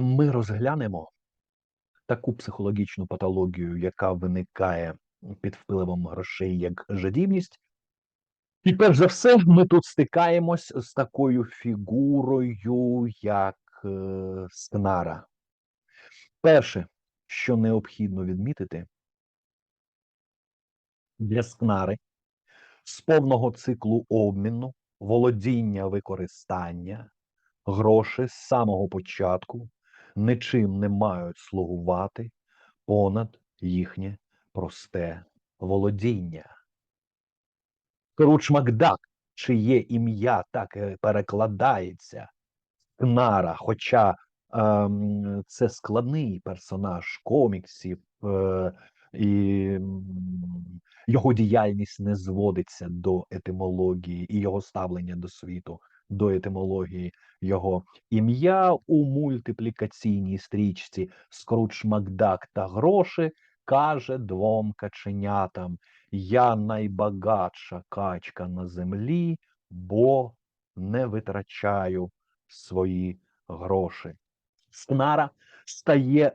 ми розглянемо таку психологічну патологію, яка виникає під впливом грошей, як жадібність. І перш за все, ми тут стикаємось з такою фігурою, як е, скнара. Перше, що необхідно відмітити, для скнари з повного циклу обміну, володіння використання, гроші з самого початку нічим не мають слугувати понад їхнє просте володіння. Круч Макдак, чиє ім'я так і перекладається, Кнара, хоча ем, це складний персонаж коміксів, е, і його діяльність не зводиться до етимології і його ставлення до світу, до етимології його ім'я у мультиплікаційній стрічці Скруч Макдак та гроші каже двом каченятам: Я найбагатша качка на землі, бо не витрачаю свої гроші. Скнара стає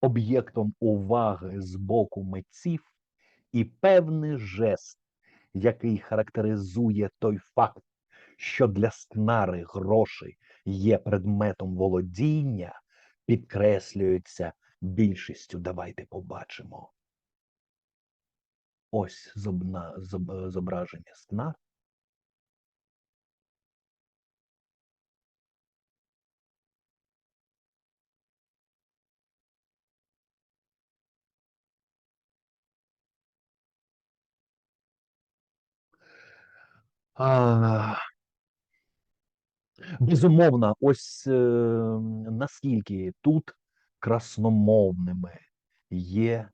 об'єктом уваги з боку митців, і певний жест, який характеризує той факт, що для скнари гроші є предметом володіння, підкреслюється більшістю. Давайте побачимо. Ось зобна, зоб, зображення скнар. А, безумовно, ось е, наскільки тут красномовними є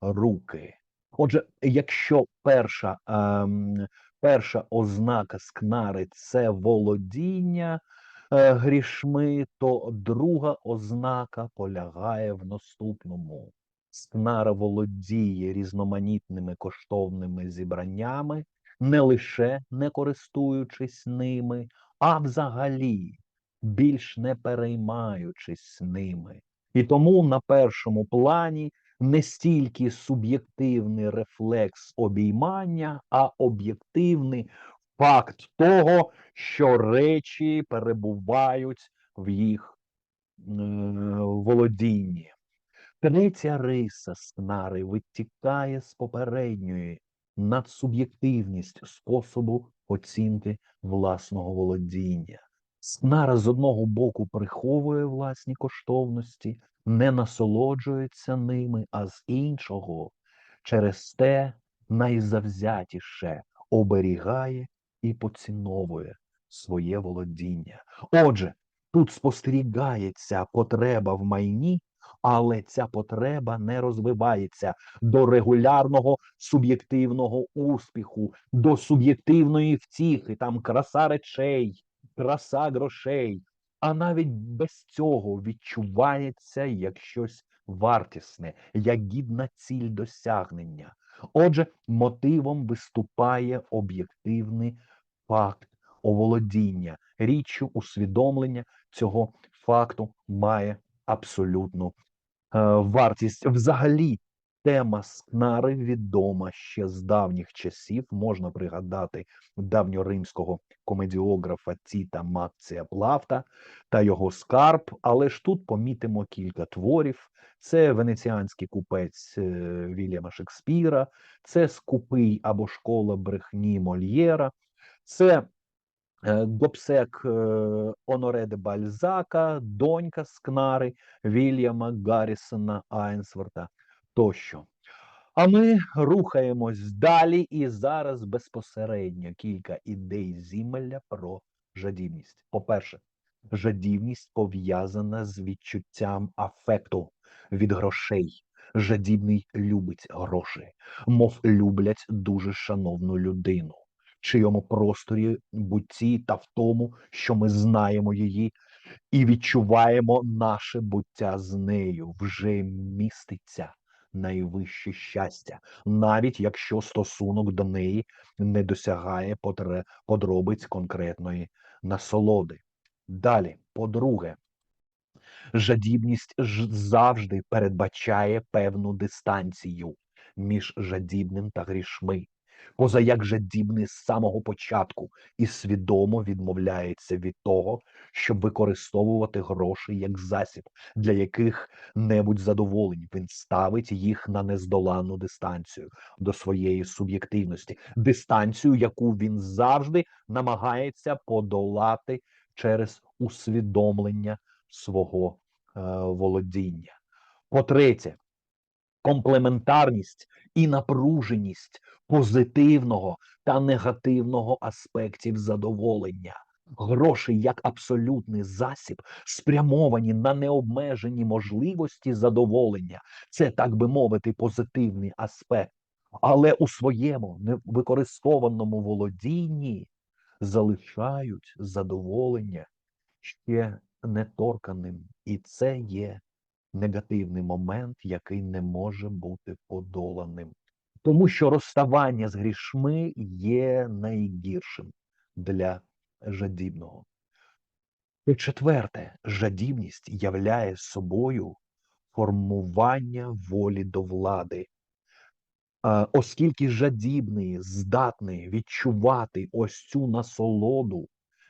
руки. Отже, якщо перша, ем, перша ознака скнари це володіння е, грішми, то друга ознака полягає в наступному. Скнара володіє різноманітними коштовними зібраннями, не лише не користуючись ними, а взагалі більш не переймаючись ними. І тому на першому плані не стільки суб'єктивний рефлекс обіймання, а об'єктивний факт того, що речі перебувають в їх е, володінні. Третя риса скнари витікає з попередньої надсуб'єктивність способу оцінки власного володіння. Скнара з одного боку приховує власні коштовності, не насолоджується ними, а з іншого через те найзавзятіше оберігає і поціновує своє володіння. Отже, тут спостерігається потреба в майні, але ця потреба не розвивається до регулярного суб'єктивного успіху, до суб'єктивної втіхи, там краса речей, краса грошей. А навіть без цього відчувається як щось вартісне, як гідна ціль досягнення. Отже, мотивом виступає об'єктивний факт оволодіння. Річчю усвідомлення цього факту має абсолютну вартість. Взагалі, тема скнари відома ще з давніх часів. Можна пригадати давньоримського комедіографа Тіта Макція Плафта та його скарб. Але ж тут помітимо кілька творів. Це венеціанський купець е, Вільяма Шекспіра, це скупий або школа брехні Мольєра, це Е, Гобсек е, Оноре де Бальзака, донька Скнари Вільяма Гаррісона Айнсворта тощо. А ми рухаємось далі, і зараз безпосередньо кілька ідей зімелля про жадібність. По-перше, жадібність пов'язана з відчуттям афекту від грошей. Жадібний любить гроші, мов люблять дуже шановну людину чийому просторі бутті та в тому, що ми знаємо її і відчуваємо наше буття з нею, вже міститься найвище щастя, навіть якщо стосунок до неї не досягає подробиць конкретної насолоди. Далі, по-друге, Жадібність завжди передбачає певну дистанцію між жадібним та грішми. Позаяк жадібний з самого початку і свідомо відмовляється від того, щоб використовувати гроші як засіб для яких-небудь задоволень. Він ставить їх на нездоланну дистанцію до своєї суб'єктивності, дистанцію, яку він завжди намагається подолати через усвідомлення свого е, володіння. По-третє, комплементарність і напруженість позитивного та негативного аспектів задоволення. Гроші як абсолютний засіб спрямовані на необмежені можливості задоволення. Це, так би мовити, позитивний аспект. Але у своєму невикористованому володінні залишають задоволення ще неторканим. І це є негативний момент, який не може бути подоланим. Тому що розставання з грішми є найгіршим для жадібного. І четверте, жадібність являє собою формування волі до влади. Оскільки жадібний здатний відчувати ось цю насолоду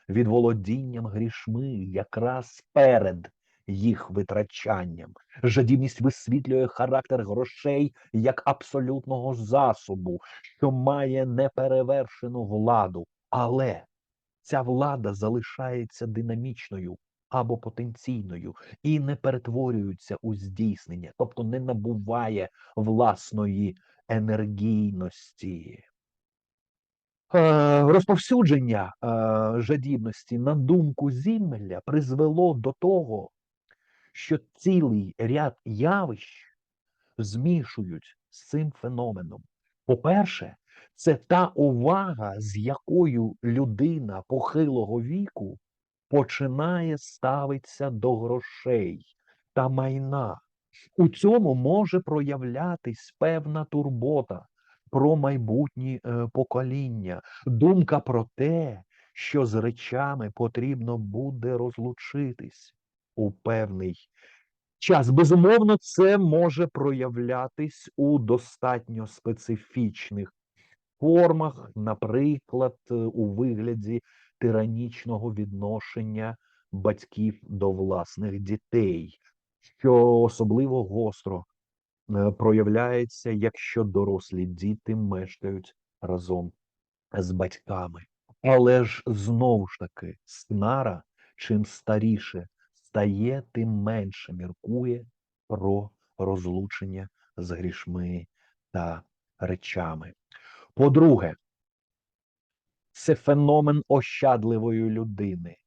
від володінням грішми якраз перед їх витрачанням. Жадібність висвітлює характер грошей як абсолютного засобу, що має неперевершену владу, але ця влада залишається динамічною або потенційною і не перетворюється у здійснення, тобто не набуває власної енергійності. Е, Розповсюдження е, жадібності на думку Зіммеля призвело до того, що цілий ряд явищ змішують з цим феноменом. По-перше, це та увага, з якою людина похилого віку починає ставитися до грошей та майна. У цьому може проявлятись певна турбота про майбутні е, покоління, думка про те, що з речами потрібно буде розлучитись у певний час. Безумовно, це може проявлятись у достатньо специфічних формах, наприклад, е, у вигляді тиранічного відношення батьків до власних дітей, що особливо гостро е, проявляється, якщо дорослі діти мешкають разом з батьками. Але ж знову ж таки, снара, чим старіше стає, тим менше міркує про розлучення з грішми та речами. По-друге, це феномен ощадливої людини, е,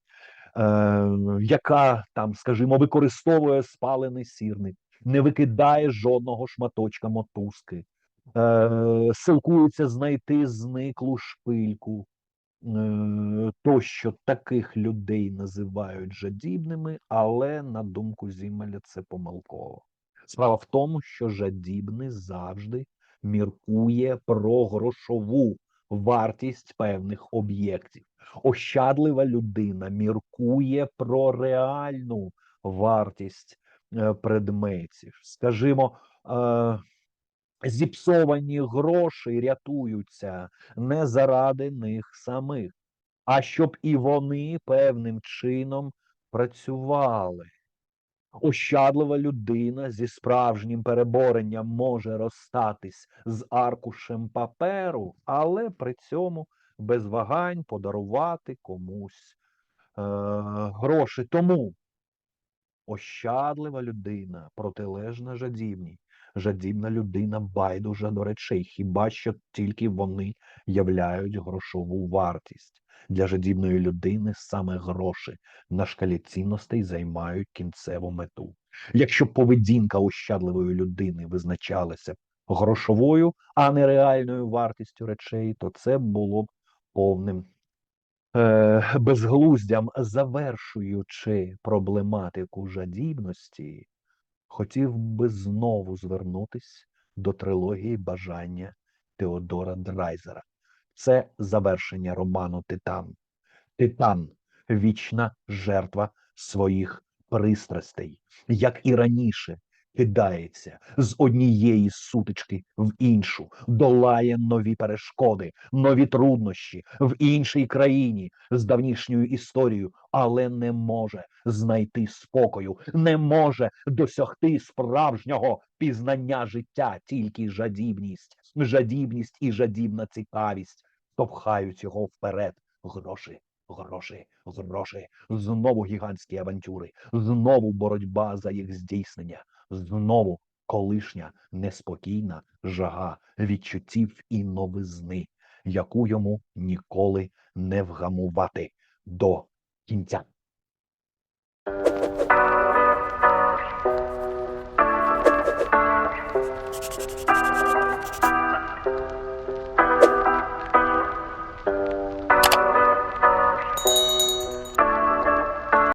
яка там, скажімо, використовує спалений сірник, не викидає жодного шматочка мотузки, е, силкується знайти зниклу шпильку. Е, тощо таких людей називають жадібними, але на думку Зімеля це помилково. Справа в тому, що жадібний завжди міркує про грошову вартість певних об'єктів. Ощадлива людина міркує про реальну вартість е, предметів. Скажімо, е, зіпсовані гроші рятуються не заради них самих, а щоб і вони певним чином працювали. Ощадлива людина зі справжнім переборенням може розстатись з аркушем паперу, але при цьому без вагань подарувати комусь е, гроші. Тому ощадлива людина протилежна жадібній. Жадібна людина байдужа до речей, хіба що тільки вони являють грошову вартість. Для жадібної людини саме гроші на шкалі цінностей займають кінцеву мету. Якщо поведінка ощадливої людини визначалася грошовою, а не реальною вартістю речей, то це було б повним е, безглуздям, завершуючи проблематику жадібності, хотів би знову звернутись до трилогії бажання Теодора Драйзера. Це завершення роману Титан. Титан вічна жертва своїх пристрастей, як і раніше, кидається з однієї сутички в іншу, долає нові перешкоди, нові труднощі в іншій країні з давнішньою історією, але не може знайти спокою, не може досягти справжнього пізнання життя, тільки жадібність, жадібність і жадібна цікавість. Штовхають його вперед. Гроші, гроші, гроші, знову гігантські авантюри, знову боротьба за їх здійснення, знову колишня неспокійна жага відчуттів і новизни, яку йому ніколи не вгамувати до кінця.